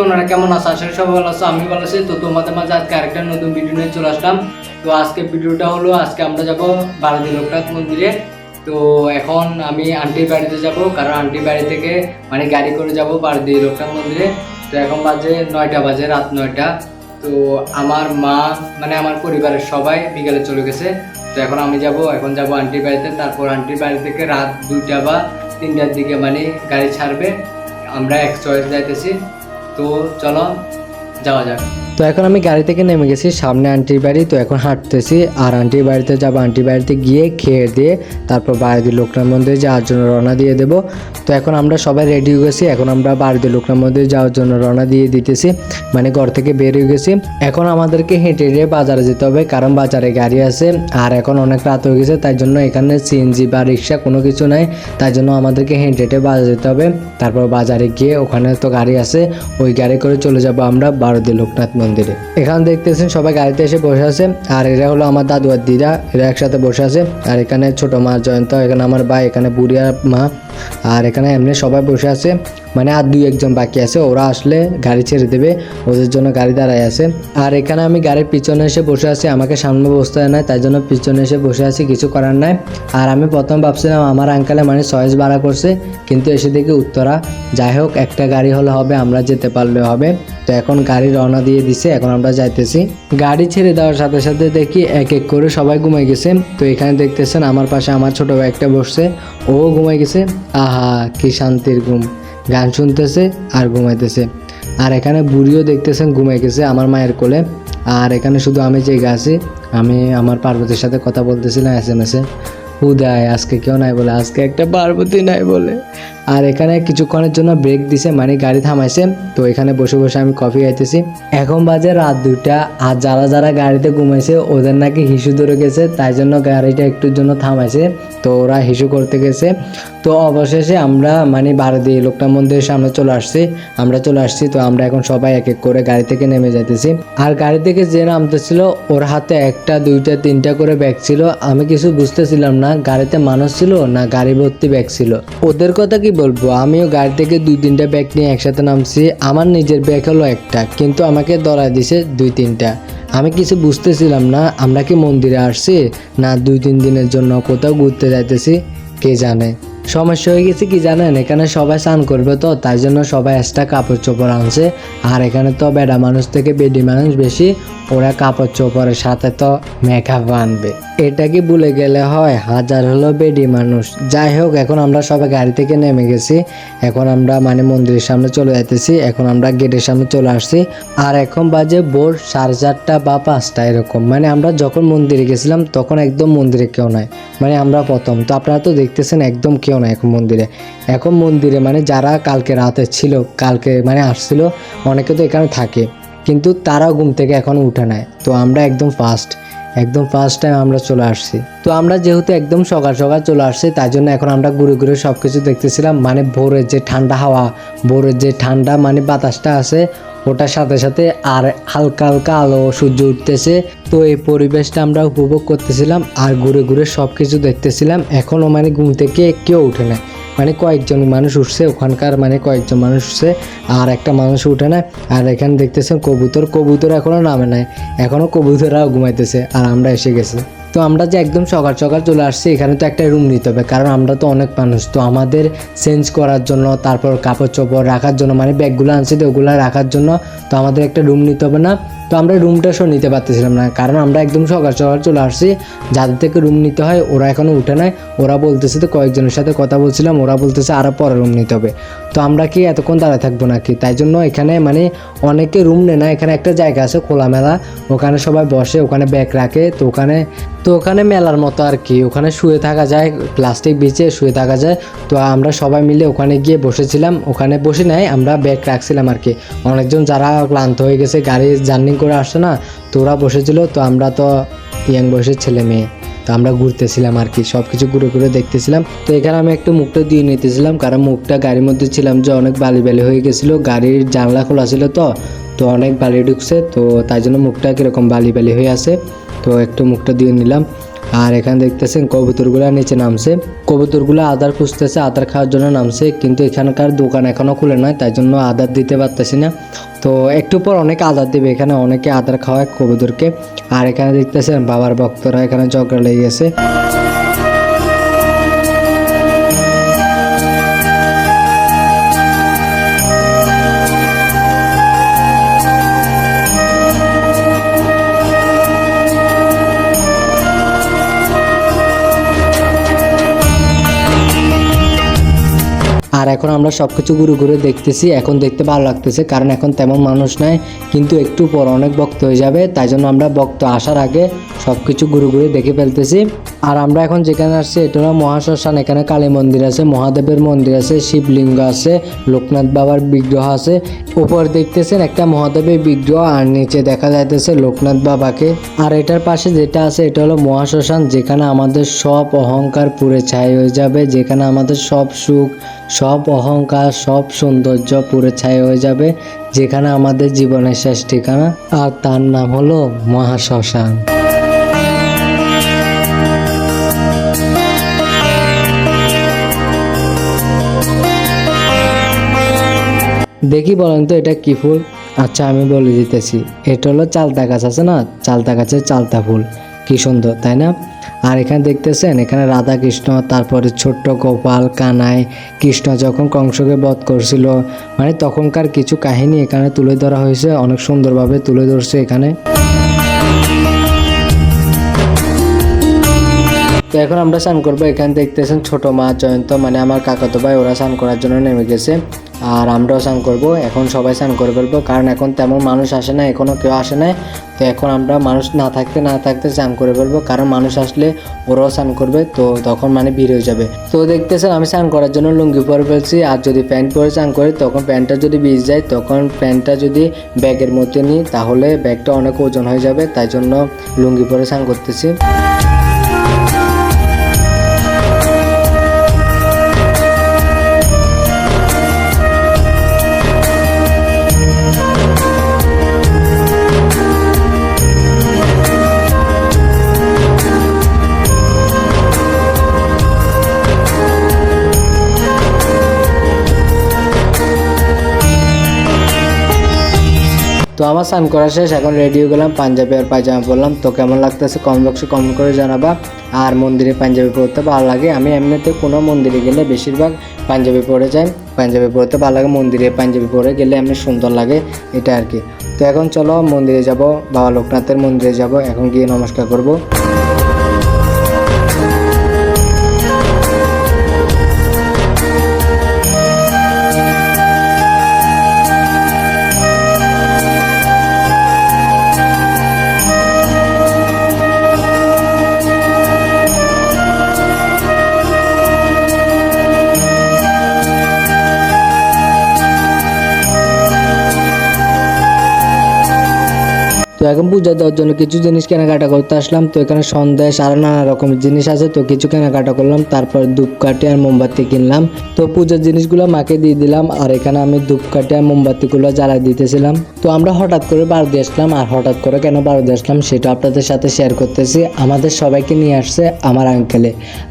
মনে হয় কেমন আছো? আসলে সবাই ভালো আছো আমি ভালো আছি। তো তোমাদের মাঝে আজকে আরেকটা নতুন ভিডিও নিয়ে চলে আসলাম। তো আজকে ভিডিওটা হলো, আজকে আমরা যাব বারাদি লোকনাথ মন্দিরে। তো এখন আমি আন্টির বাড়িতে যাব, কারণ আন্টির বাড়ি থেকে মানে গাড়ি করে যাব বারাদি লোকনাথ মন্দিরে। তো এখন বাজে নয়টা বাজে, রাত নয়টা। তো আমার মা মানে আমার পরিবারের সবাই বিকালে চলে গেছে। তো এখন আমি যাব, এখন যাব আন্টির বাড়িতে। তারপর আন্টির বাড়ি থেকে রাত দুইটা বা তিনটার দিকে মানে গাড়ি ছাড়বে। আমরা এক চয়েস যাইতেছি। তো চলো যাওয়া যাক। তো এখন আমি গাড়ি থেকে নেমে গেছি। সামনে আন্টির বাড়ি, তো এখন হাঁটতেছি। আর আন্টির বাড়িতে যাব। আন্টির বাড়িতে গিয়ে খেয়ে দিয়ে তারপর বাড়িতে লোকনাথ মন্দিরে যাওয়ার জন্য রওনা দিয়ে দেবো। তো এখন আমরা সবাই রেডি হয়ে গেছি। এখন আমরা বাড়িতে লোকনাথ মন্দিরে যাওয়ার জন্য রওনা দিয়ে দিতেছি। মানে ঘর থেকে বের হয়ে গেছি। এখন আমাদেরকে হেঁটে হেঁটে বাজারে যেতে হবে, কারণ বাজারে গাড়ি আছে। আর এখন অনেক রাত হয়ে গেছে, তাই জন্য এখানে সিএনজি বা রিক্সা কোনো কিছু নাই। তাই জন্য আমাদেরকে হেঁটে হেঁটে বাজারে যেতে হবে। তারপর বাজারে গিয়ে ওখানে তো গাড়ি আছে, ওই গাড়ি করে চলে যাব আমরা বারোদি লোকনাথ মন্দিরে। এখানে দেখতেছেন সবাই গাড়িতে এসে বসে আছে, আর এরা হলো আমার দাদু আর দিদা, এরা একসাথে বসে আছে। আর এখানে ছোট মা জয়ন্ত, এখানে আমার ভাই, এখানে বুড়িয়ার মা, আর এখানে এমনি সবাই বসে আছে। মানে আর দুই একজন বাকি আছে, ওরা আসলে গাড়ি ছেড়ে দেবে, ওদের জন্য গাড়ি দাঁড়ায় আছে। আর এখানে আমি গাড়ির পিছনে এসে বসে আছি, আমাকে সামনে বসতে হয় না তাই জন্য পিছনে এসে বসে আছি, কিছু করার নাই। আর আমি প্রথম ভাবছিলাম আমার আঙ্কালে মানে সয়েজ ভাড়া করছে, কিন্তু এসে দেখি উত্তরা, যাই হোক, একটা গাড়ি হলে হবে, আমরা যেতে পারলে হবে। তো এখন গাড়ি রওনা দিয়ে দিছে, এখন আমরা যাইতেছি। গাড়ি ছেড়ে দেওয়ার সাথে সাথে দেখি এক এক করে সবাই ঘুমাই গেছে। তো এখানে দেখতেছেন, আমার পাশে আমার ছোট ভাই একটা বসছে, ও ঘুমাই গেছে। আহা, কি শান্তির ঘুম। গান শুনতেছে আর ঘুমাইতেছে। আর এখানে বুড়িও দেখতেছেন, ঘুমাই গেছে আমার মায়ের কোলে। আর এখানে শুধু আমি যে আছি আমি আমার পার্বতীর সাথে কথা বলতেছিলাম এস এম এসে উদয়, আজকে কেউ নাই বলে, আজকে একটা পার্বতী নাই বলে। আর এখানে কিছুক্ষণের জন্য ব্রেক দিছে মানে গাড়ি থামাইছে। তো এখানে বসে বসে আমি কফি খাইতেছি। এখন বাজে রাত দুটা আর যারা যারা গাড়িতে ঘুমাইছে, ওদের নাকি হিসু ধরে গেছে, তাই জন্য গাড়িটা একটুর জন্য থামাইছে। তো ওরা হিসু করতে গেছে। তো অবশেষে আমরা মানে বারোদি লোকটা মন্দিরের সামনে চলে আসছি। আমরা চলে আসছি, তো আমরা এখন সবাই এক এক করে গাড়ি থেকে নেমে যাইতেছি। আর গাড়ি থেকে যে নামতেছিল, ওর হাতে একটা, দুইটা, তিনটা করে ব্যাগ ছিল। আমি কিছু বুঝতেছিলাম না, গাড়িতে মানুষ ছিল না গাড়ি ভর্তি ব্যাগ ছিল। ওদের কথা কি বলব, আমিও গাড়ি থেকে দুই তিনটা ব্যাগ নিয়ে একসাথে নামছি। আমার নিজের ব্যাগ হলো একটা, কিন্তু আমাকে দরাই দিছে দুই তিনটা। আমি কিছু বুঝতেছিলাম না, আমরা কি মন্দিরে আসছি না দুই তিন দিনের জন্য কোথাও ঘুরতে যাইতেছি, কে জানে। সমস্যা হয়ে গেছে কি জানেন? এখানে সবাই স্নান করবে তো, তাই জন্য সবাই এক্সট্রা কাপড় চোপড় আনছে। আর এখানে তো বেডা মানুষ থেকে বেডি মানুষ বেশি, ওরা কাপড় চোপড়ের সাথে তো মেকআপ আনবে। এটা কি ভুলে গেলে হয়? হাজার হলো বেডি মানুষ। যাই হোক, এখন আমরা সবাই গাড়ি থেকে নেমে গেছি। এখন আমরা মানে মন্দিরের সামনে চলে যাইতেছি। এখন আমরা গেটের সামনে চলে আসছি। আর এখন বাজে ভোর সাড়ে চারটা বা পাঁচটা এরকম। মানে আমরা যখন মন্দিরে গেছিলাম, তখন একদম মন্দিরে কেউ নাই। মানে আমরা প্রথম। তো আপনারা তো দেখতেছেন একদম কেউ নাই এখন মন্দিরে। এখন মন্দিরে মানে যারা কালকে রাতে ছিল, কালকে মানে আসছিল, অনেকে তো এখানে থাকে, কিন্তু তারা ঘুম থেকে এখন উঠে নেয় তো আমরা একদম ফার্স্ট একদম ফার্স্ট টাইম আমরা চলে আসছি। তো আমরা যেহেতু একদম সকাল সকাল চলে আসছি, তাই জন্য এখন আমরা ঘুরে ঘুরে সব কিছু দেখতেছিলাম। মানে ভোরের যে ঠান্ডা হাওয়া, ভোরের যে ঠান্ডা মানে বাতাসটা আছে, ওটার সাথে সাথে আর হালকা হালকা আলো, সূর্য উঠতেছে। তো এই পরিবেশটা আমরা উপভোগ করতেছিলাম আর ঘুরে ঘুরে সব কিছু দেখতেছিলাম। এখনও মানে ঘুম থেকে কেউ উঠে না। মানে কয়েকজন মানুষ উঠছে, ওখানকার মানে কয়েকজন মানুষ উঠছে আর একটা মানুষ উঠে না। আর এখানে দেখতেছেন কবুতর কবুতর এখনও নামে নাই। এখনও কবুতররাও ঘুমাইতেছে আর আমরা এসে গেছি। তো আমরা যে একদম সকাল সকাল চলে আসছি, এখানে তো একটা রুম নিতে হবে, কারণ আমরা তো অনেক মানুষ। তো আমাদের চেঞ্জ করার জন্য, তারপর কাপড় চোপড় রাখার জন্য মানে ব্যাগগুলো আনছি তো ওগুলো রাখার জন্য, তো আমাদের একটা রুম নিতে হবে না। তো আমরা রুমটা সহ নিতে পারতেছিলাম না, কারণ আমরা একদম সকাল সকাল চলে আসছি। যাদের থেকে রুম নিতে হয়, ওরা এখনও উঠে নাই। ওরা বলতেছে তো, কয়েকজনের সাথে কথা বলছিলাম, ওরা বলতেছে আরও পরে রুম নিতে হবে। তো আমরা কি এতক্ষণ দাঁড়ায় থাকব নাকি? তাই জন্য এখানে মানে অনেকে রুম নেয় না, এখানে একটা জায়গা আছে খোলামেলা, ওখানে সবাই বসে, ওখানে ব্যাগ রাখে, তো ওখানে তো ওখানে মেলার মতো আর কি। ওখানে শুয়ে থাকা যায় প্লাস্টিক বিচে শুয়ে থাকা যায়। তো আমরা সবাই মিলে ওখানে গিয়ে বসেছিলাম। ওখানে বসে নাই, আমরা ব্যাগ রাখছিলাম আর কি। অনেকজন যারা ক্লান্ত হয়ে গেছে, গাড়ি জার্নি করে আসছে না, তো ওরা বসেছিল। তো আমরা তো ইয়াং বয়সের ছেলে মেয়ে, তো আমরা ঘুরতেছিলাম আর কি সব কিছু ঘুরে ঘুরে দেখতেছিলাম। তো এখানে আমি একটু মুখটা দিয়ে নিতেছিলাম, কারণ মুখটা গাড়ির মধ্যে ছিলাম যে অনেক বালি বালি হয়ে গেছিল, গাড়ির জানলা খোলা ছিল তো তো অনেক বালি ঢুকছে, তো তাই জন্য মুখটা কীরকম বালি বালি হয়ে আছে। তো একটু মুখটা দিয়ে নিলাম। আর এখানে দেখতেছেন কবুতরগুলো নিচে নামছে। কবুতরগুলো আদার খুঁজতেছে, আদার খাওয়ার জন্য নামছে, কিন্তু এখানকার দোকান এখনও খুলে নয় তাই জন্য আদার দিতে পারতেছি না। তো একটু পর অনেক আদার দেবে এখানে, অনেকে আদার খাওয়ায় কবুতরকে। আর এখানে দেখতেছেন বাবার ভক্তরা এখানে ঝগড়া লেগে গেছে। আমরা সব কিছু ঘুরে ঘুরে দেখতেছি, এখন দেখতে ভালো লাগতেছে, কারণ এখন তেমন মানুষ নাই, কিন্তু একটু পর অনেক ভক্ত হয়ে যাবে, তাই জন্য আমরা ভক্ত আসার আগে সব কিছু ঘুরে ঘুরে দেখে ফেলতেছি। আর আমরা এখন যেখানে আসছি, এটা হলো মহাশ্মশান। এখানে কালী মন্দির আছে, মহাদেবের মন্দির আছে, শিবলিঙ্গ আছে, লোকনাথ বাবার বিগ্রহ আছে। উপর দেখতেছেন একটা মহাদেবের বিগ্রহ, আর নিচে দেখা যাইতেছে লোকনাথ বাবাকে। আর এটার পাশে যেটা আছে, এটা হলো মহাশ্মশান, যেখানে আমাদের সব অহংকার পুরে ছাই হয়ে যাবে, যেখানে আমাদের সব সুখ, সব অহংকার, সব সৌন্দর্য পুরে ছাই হয়ে যাবে, যেখানে আমাদের জীবনের শেষ ঠিকানা। আর তার নাম হলো মহাশ্মশান। দেখি বলেন তো এটা কি ফুল? আচ্ছা আমি বলে দিতেছি। এটা হলো চালতা গাছ আছে না? চালতা গাছের চালতা ফুল। কি সুন্দর, তাই না? আর এখানে দেখতেছেন, এখানে রাধা কৃষ্ণ তারপরে ছোট্ট গোপাল, কানাই, কৃষ্ণ যখন কংসকে বধ করছিল মানে তখনকার কিছু কাহিনী এখানে তুলে ধরা হয়েছে, অনেক সুন্দরভাবে তুলে ধরছে এখানে। তো এখন আমরা স্নান করব। এখানে দেখতেছেন ছোট মা জয়ন্ত মানে আমার কাকাতো ভাই, ওরা স্নান করার জন্য নেমে গেছে। আর আমরাও স্নান করব। এখন সবাই স্নান করে ফেলব, কারণ এখন তেমন মানুষ আসে না এখনও কেউ আসে না তো এখন আমরা মানুষ না থাকতে না থাকতে স্নান করে ফেলব, কারণ মানুষ আসলে ওরাও স্নান করবে, তো তখন মানে ভিড় হয়ে যাবে। তো দেখতেছেন আমি স্নান করার জন্য লুঙ্গি পরে ফেলছি, আর যদি প্যান্ট পরে স্নান করি, তখন প্যান্টটা যদি ভিজ যায়, তখন প্যান্টটা যদি ব্যাগের মধ্যে নিই, তাহলে ব্যাগটা অনেক ওজন হয়ে যাবে, তাই জন্য লুঙ্গি পরে স্নান করতেছি। আমার স্নান করা শেষ, এখন রেডি হয়ে গেলাম, পাঞ্জাবি আর পায়জামা পরলাম। তো কেমন লাগতেছে কমেন্ট বক্সে কমেন্ট করে জানাবা। আর মন্দিরে পাঞ্জাবি পরতে ভালো লাগে। আমি এমনিতে কোনো মন্দিরে গেলে বেশিরভাগ পাঞ্জাবি পরে যাই। পাঞ্জাবি পরতে ভালো লাগে, মন্দিরে পাঞ্জাবি পরে গেলে এমনি সুন্দর লাগে, এটা আর কি। তো এখন চলো মন্দিরে যাব, বাবা লোকনাথের মন্দিরে যাব, এখন গিয়ে নমস্কার করব। এখন পূজা দেওয়ার জন্য কিছু জিনিস কেনাকাটা করতে আসলাম। তো এখানে সন্দেশ আর নানা রকমের জিনিস আছে। তো কিছু কেনাকাটা করলাম, তারপর ধূপকাঠি আর মোমবাতি কিনলাম। তো পূজার জিনিসগুলো মাকে দিয়ে দিলাম, আর এখানে আমি ধূপকাঠি আর মোমবাতিগুলো জ্বালা দিতেছিলাম। তো আমরা হঠাৎ করে বার দিয়ে আসলাম, আর হঠাৎ করে কেন বার দিয়ে আসলাম সেটা আপনাদের সাথে শেয়ার করতেছি। আমাদের সবাইকে নিয়ে আসছে আমার আঙ্কেলে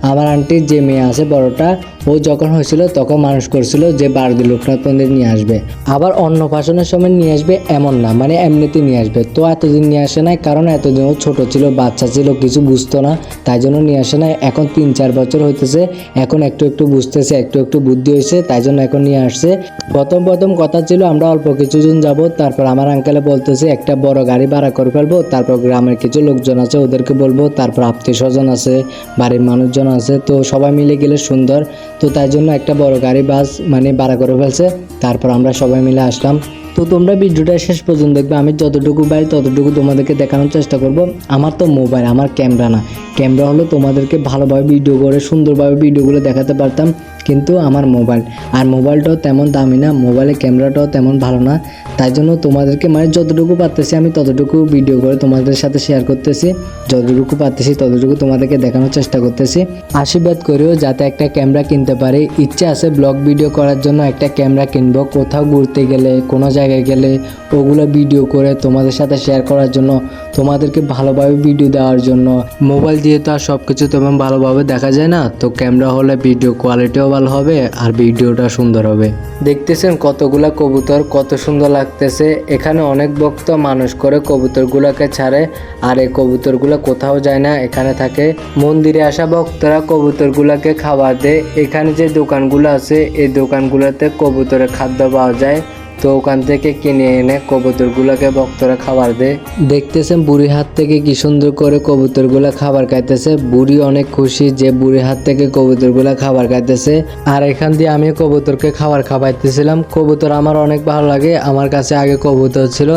আমার আন্টির যে মেয়ে আছে, বড়টা, ও যখন হয়েছিল তখন মানুষ করছিল যে বারদি লোকনাথ মন্দির নিয়ে আসবে। আবার অন্নপ্রাশনের সময় নিয়ে আসবে এমন না মানে এমনিতে নিয়ে আসবে। তো এতদিন নিয়ে আসে নাই, কারণ এতদিন ও ছোটো ছিল, বাচ্চা ছিল, কিছু বুঝতো না, তাই জন্য নিয়ে আসে নাই। এখন তিন চার বছর হইতেছে, এখন একটু একটু বুঝতেছে, একটু একটু বুদ্ধি হয়েছে তাই জন্য এখন নিয়ে আসছে। প্রথম প্রথম কথা ছিল আমরা অল্প কিছুজন যাব, তারপর আমার আঙ্কেলে বলতেছে একটা বড় গাড়ি ভাড়া করে ফেলব, তারপর গ্রামের কিছু লোকজন আছে, ওদেরকে বলব, তারপর আত্মীয় স্বজন আছে, বাড়ির মানুষজন আছে, তো সবাই মিলে গেলে সুন্দর। তো তাই জন্য একটা বড় গাড়ি বাস মানে ভাড়া করে ফেলছে, তারপর আমরা সবাই মিলে আসলাম। তো তোমরা ভিডিওটা শেষ পর্যন্ত দেখবে, আমি যতটুকু পারি ততটুকু তোমাদেরকে দেখানোর চেষ্টা করব। আমার তো মোবাইল আমার ক্যামেরা না। ক্যামেরা হলো তোমাদেরকে ভালোভাবে ভিডিও করে, সুন্দরভাবে ভিডিওগুলো দেখাতে পারতাম। কিন্তু আমার মোবাইল। আর মোবাইলটাও তেমন দামি না, মোবাইলের ক্যামেরাটাও তেমন ভালো না। তাই জন্য তোমাদেরকে মানে যতটুকু পারতেছি আমি ততটুকু ভিডিও করে তোমাদের সাথে শেয়ার করতেছি। যতটুকু পারতেছি ততটুকু তোমাদেরকে দেখানোর চেষ্টা করতেছি। আশীর্বাদ করেও যাতে একটা ক্যামেরা কিনতে পারি। ইচ্ছে আছে ব্লগ ভিডিও করার জন্য একটা ক্যামেরা কিনবো। কোথাও ঘুরতে গেলে, কোনো জায়গায় গেলে, ওগুলো ভিডিও করে তোমাদের সাথে শেয়ার করার জন্য, তোমাদেরকে ভালোভাবে ভিডিও দেওয়ার জন্য। মোবাইল দিয়ে তো আর সব কিছু তেমন ভালোভাবে দেখা যায় না। তো ক্যামেরা হলে ভিডিও কোয়ালিটিও ভালো হবে আর ভিডিওটা সুন্দর হবে। দেখতেছেন কতগুলা কবুতর, কত সুন্দর লাগতেছে। এখানে অনেক ভক্ত মানুষ করে কবুতরগুলাকে ছাড়ে আর এই কবুতরগুলো কোথাও যায় না, এখানে থাকে। মন্দিরে আসা ভক্তরা কবুতরগুলাকে খাবার দেয়। এখানে যে দোকানগুলো আছে, এই দোকানগুলোতে কবুতরের খাদ্য পাওয়া যায়। তো ওখান থেকে কিনে এনে কবুতরগুলোকে ভক্তরা খাবার দেয়। দেখতেছেন বুড়ির হাত থেকে কি সুন্দর করে কবুতরগুলো খাবার খাইতেছে। বুড়ি অনেক খুশি যে বুড়ির হাত থেকে কবুতরগুলো খাবার খাইতেছে। আর এখান দিয়ে আমি কবুতরকে খাবার খাওয়াইতেছিলাম। কবুতর আমার অনেক ভালো লাগে। আমার কাছে আগে কবুতর ছিল,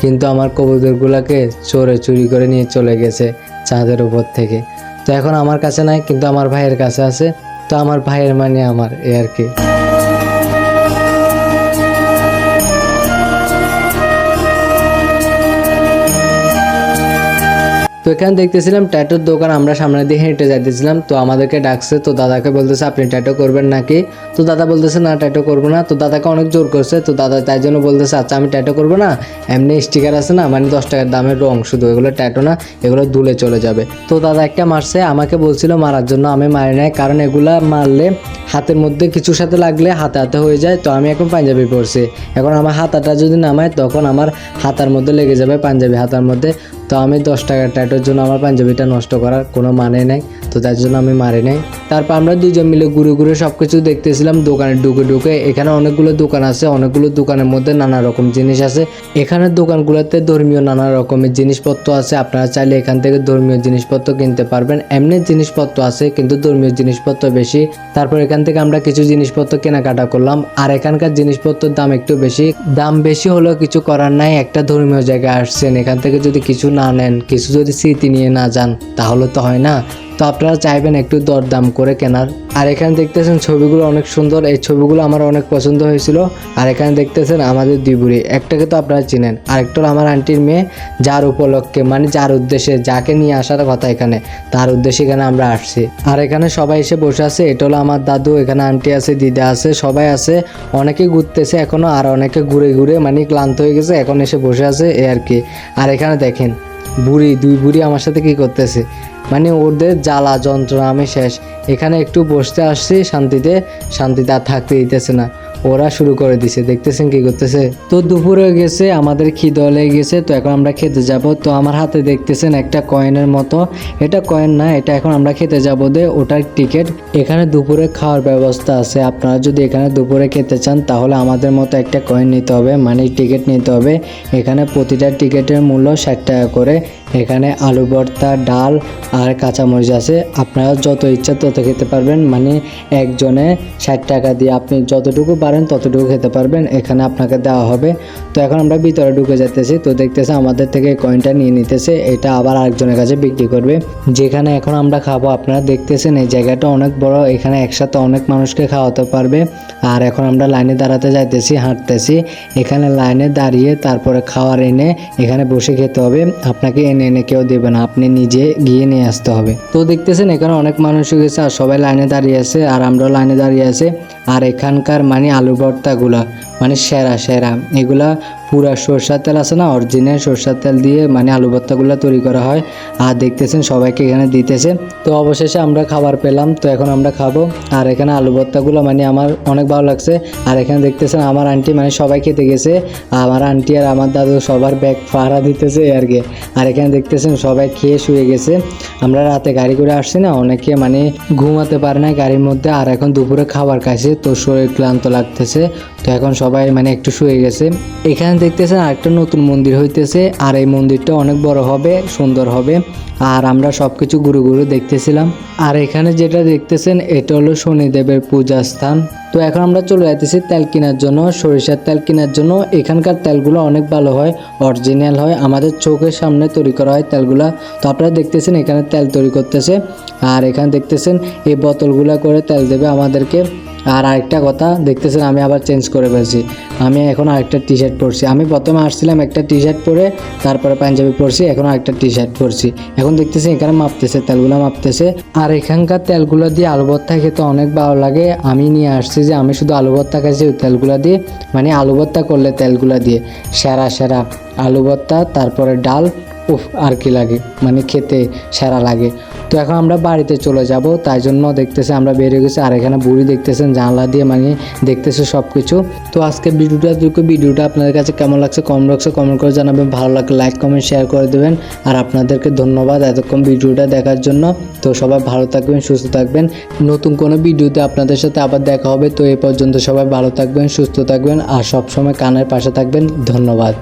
কিন্তু আমার কবুতরগুলোকে চোরে চুরি করে নিয়ে চলে গেছে চাঁদের উপর থেকে। তো এখন আমার কাছে নাই, কিন্তু আমার ভাইয়ের কাছে আছে। তো আমার ভাইয়ের মানে আমার, এ আর কি। তো এখানে দেখতেছিলাম ট্যাটোর দোকান, আমরা সামনে দিয়ে হেঁটে যাইতেছিলাম। তো আমাদেরকে ডাকছে, তো দাদাকে বলতেছে, আপনি ট্যাটো করবেন নাকি? তো দাদা বলতেছে, না, ট্যাটো করব না। তো দাদাকে অনেক জোর করছে, তো দাদা তাই জন্য বলতেছে আচ্ছা আমি ট্যাটো করব না, এমনি স্টিকার আছে না মানে দশ টাকার দামের রং, শুধু এগুলো ট্যাটো না, এগুলো ধুলে চলে যাবে। তো দাদা একটা মারছে, আমাকে বলছিল মারার জন্য, আমি মারি নাই, কারণ এগুলা মারলে হাতের মধ্যে কিছুর সাথে লাগলে হাতে হাতে হয়ে যায়, তো আমি এখন পাঞ্জাবি পরছি। এখন আমার হাতাটা যদি নামায়, তখন আমার হাতার মধ্যে লেগে যাবে পাঞ্জাবি হাতার মধ্যে। তো আমি দশ টাকার ট্যাটোর জন্য আমার পাঞ্জাবিটা নষ্ট করার কোনো মানে নাই। তো তার জন্য আমি মারি নাই। তারপর আমরা দুজন মিলে ঘুরে ঘুরে সব কিছু দেখতেছিলাম, দোকানে ঢুকে ঢুকে। এখানে অনেকগুলো দোকান আছে, অনেকগুলো দোকানের মধ্যে নানা রকম জিনিস আছে। এখানের দোকানগুলোতে ধর্মীয় নানা রকমের জিনিসপত্র আছে। আপনারা চাইলে এখান থেকে ধর্মীয় জিনিসপত্র কিনতে পারবেন। এমনি জিনিসপত্র আছে, কিন্তু ধর্মীয় জিনিসপত্র বেশি। তারপর এখান থেকে আমরা কিছু জিনিসপত্র কেনাকাটা করলাম। আর এখানকার জিনিসপত্রের দাম একটু বেশি। দাম বেশি হলেও কিছু করার নাই। একটা ধর্মীয় জায়গায় আসছেন। এখান থেকে যদি কিছু না নেন, কিছু যদি স্মৃতি নিয়ে না যান, তাহলে তো হয় না। তো আপনারা চাইবেন একটু দরদাম করে কেনার। আর এখানে দেখতেছেন ছবিগুলো অনেক সুন্দর। এই ছবিগুলো আমার অনেক পছন্দ হয়েছিল। আর এখানে দেখতেছেন আমাদের দুই বুড়ি একটাকে তো আপনারা চিনেন আরেকটা আমার আন্টির মেয়ে, যার উপলক্ষে মানে যার উদ্দেশ্যে যাকে নিয়ে আসার কথা এখানে, তার উদ্দেশ্যে এখানে আমরা আসছি। আর এখানে সবাই এসে বসে আছে। এটা হলো আমার দাদু, এখানে আন্টি আছে, দিদা আছে, সবাই আছে। অনেকে ঘুরতেছে এখনও, আর অনেকে ঘুরে ঘুরে মানে ক্লান্ত হয়ে গেছে, এখন এসে বসে আছে, এ আর কি। আর এখানে দেখেন, বুড়ি, দুই বুড়ি আমার সাথে কি করতেছে? মানে ওদের জ্বালা যন্ত্রণা আমি শেষ। এখানে একটু বসতে আসছি, শান্তিতে। শান্তিতে আর থাকতে দিতেছে না। ওরা শুরু করে দিছে। দেখতেছেন কি করতেছে? তো দুপুর গেছে, আমাদের খিদে লেগে গেছে, তো এখন আমরা খেতে যাব। তো আমার হাতে দেখতেছেন একটা কয়েনের মতো। এটা কয়েন না, এটা এখন আমরা খেতে যাব দে, ওটার টিকিট। এখানে দুপুরে খাওয়ার ব্যবস্থা আছে। আপনারা যদি এখানে দুপুরে খেতে চান, তাহলে আমাদের মতো একটা কয়েন নিতে হবে। মানে টিকিট নিতে হবে। এখানে প্রতিটা টিকিটের মূল্য ষাট টাকা করে। এখানে আলু ভর্তা, ডাল আর কাঁচামরিচ আছে। আপনারা যত ইচ্ছা তত খেতে পারবেন। মানে একজনে ষাট টাকা দিয়ে আপনি যতটুকু পারেন ততটুকু খেতে পারবেন। এখানে আপনাকে দেওয়া হবে। তো এখন আমরা ভিতরে ঢুকে যেতেছি তো দেখতেছে আমাদের থেকে কয়েনটা নিয়ে নিতেছে। এটা আবার আরেকজনের কাছে বিক্রি করবে। যেখানে এখন আমরা খাব, আপনারা দেখতেছেন এই জায়গাটা অনেক বড়। এখানে একসাথে অনেক মানুষকে খাওয়াতে পারবে। আর এখন আমরা লাইনে দাঁড়াতে যাইতেছি, হাঁটতেছি। এখানে লাইনে দাঁড়িয়ে তারপরে খাওয়ার এনে এখানে বসে খেতে হবে। আপনাকে এনে এনে কেউ দেবে না, আপনি নিজে গিয়ে নিয়ে আসতে হবে। তো দেখতেছেন, এখানে অনেক মানুষ হয়ে গেছে আর সবাই লাইনে দাঁড়িয়ে আছে আর আমরাও লাইনে দাঁড়িয়ে আছে। আর এখানকার মানে আলু ভর্তাগুলা মানে সেরা সেরা, এগুলা পুরা সরষার তেল আছে না অরিজিনাল সরষার তেল দিয়ে মানে আলু ভর্তাগুলো তৈরি করা হয়। আর দেখতেছেন সবাইকে এখানে দিতেছে। তো অবশেষে আমরা খাবার পেলাম, তো এখন আমরা খাব। আর এখানে আলু ভর্তাগুলো মানে আমার অনেক ভালো লাগছে। আর এখানে দেখতেছেন আমার আন্টি মানে সবাই খেতে গেছে। আমার আন্টি আর আমার দাদু সবার ব্যাগ পাহারা দিতেছে আর কি। আর এখানে দেখতেছেন সবাই খেয়ে শুয়ে গেছে। আমরা রাতে গাড়ি করে আসছি না, অনেকে মানে ঘুমাতে পারে না গাড়ির মধ্যে। আর এখন দুপুরে খাবার খাইছে, তো শরীর ক্লান্ত লাগতেছে। তো এখন সবাই মানে একটু শুয়ে গেছে। এখানে দেখতেছেন আরেকটা নতুন মন্দির হইতেছে, আর এই মন্দিরটা অনেক বড় হবে, সুন্দর হবে। আর আমরা সব কিছু ঘুরে ঘুরে দেখতেছিলাম। আর এখানে যেটা দেখতেছেন, এটা হলো শনিদেবের পূজা স্থান। তো এখন আমরা চলে যাইতেছি তেল কেনার জন্য, সরিষার তেল কেনার জন্য। এখানকার তেলগুলো অনেক ভালো হয় অরিজিনাল হয়, আমাদের চোখের সামনে তৈরি করা হয় তেলগুলা। তো আপনারা দেখতেছেন এখানে তেল তৈরি করতেছে। আর এখানে দেখতেছেন এই বোতলগুলা করে তেল দেবে আমাদেরকে। আর আরেকটা কথা, দেখতেছেন আমি আবার চেঞ্জ করে ফেলছি। আমি এখন আরেকটা টি শার্ট পরছি। আমি প্রথমে আসছিলাম একটা টি শার্ট পরে, তারপরে পাঞ্জাবি পরছি, এখন আরেকটা টি শার্ট পরছি। এখন দেখতেছি এখানে মাপতেছে, তেলগুলো মাপতেছে। আর এখানকার তেলগুলো দিয়ে আলু ভর্তা খেতে অনেক ভালো লাগে। আমি নিয়ে আসছি যে আমি শুধু আলু ভর্তা খাইছি, ওই তেলগুলো দিয়ে। মানে আলু ভর্তা করলে তেলগুলো দিয়ে। সেরা সেরা আলু ভর্তা, তারপরে ডাল, উফ, আর কি লাগে। মানে খেতে সেরা লাগে। তো এখন আমরা বাড়িতে চলে যাব, তাই জন্য দেখতেছে আমরা বেরিয়ে গেছি, আর এখানে বুড়ি দেখতেছেন, জানলা দিয়ে মানে দেখতেছে সব কিছু তো আজকে ভিডিওটা দুটো ভিডিওটা আপনাদের কাছে কেমন লাগছে কমেন্ট বক্সে কমেন্ট করে জানাবেন, ভালো লাগলে লাইক, কমেন্ট শেয়ার করে দেবেন, আর আপনাদেরকে ধন্যবাদ এতক্ষণ ভিডিওটা দেখার জন্য। তো সবাই ভালো থাকবেন, সুস্থ থাকবেন। নতুন কোনো ভিডিওতে আপনাদের সাথে আবার দেখা হবে, তো এই পর্যন্ত সবাই ভালো থাকবেন, সুস্থ থাকবেন, আর সবসময় কানের পাশে থাকবেন, ধন্যবাদ।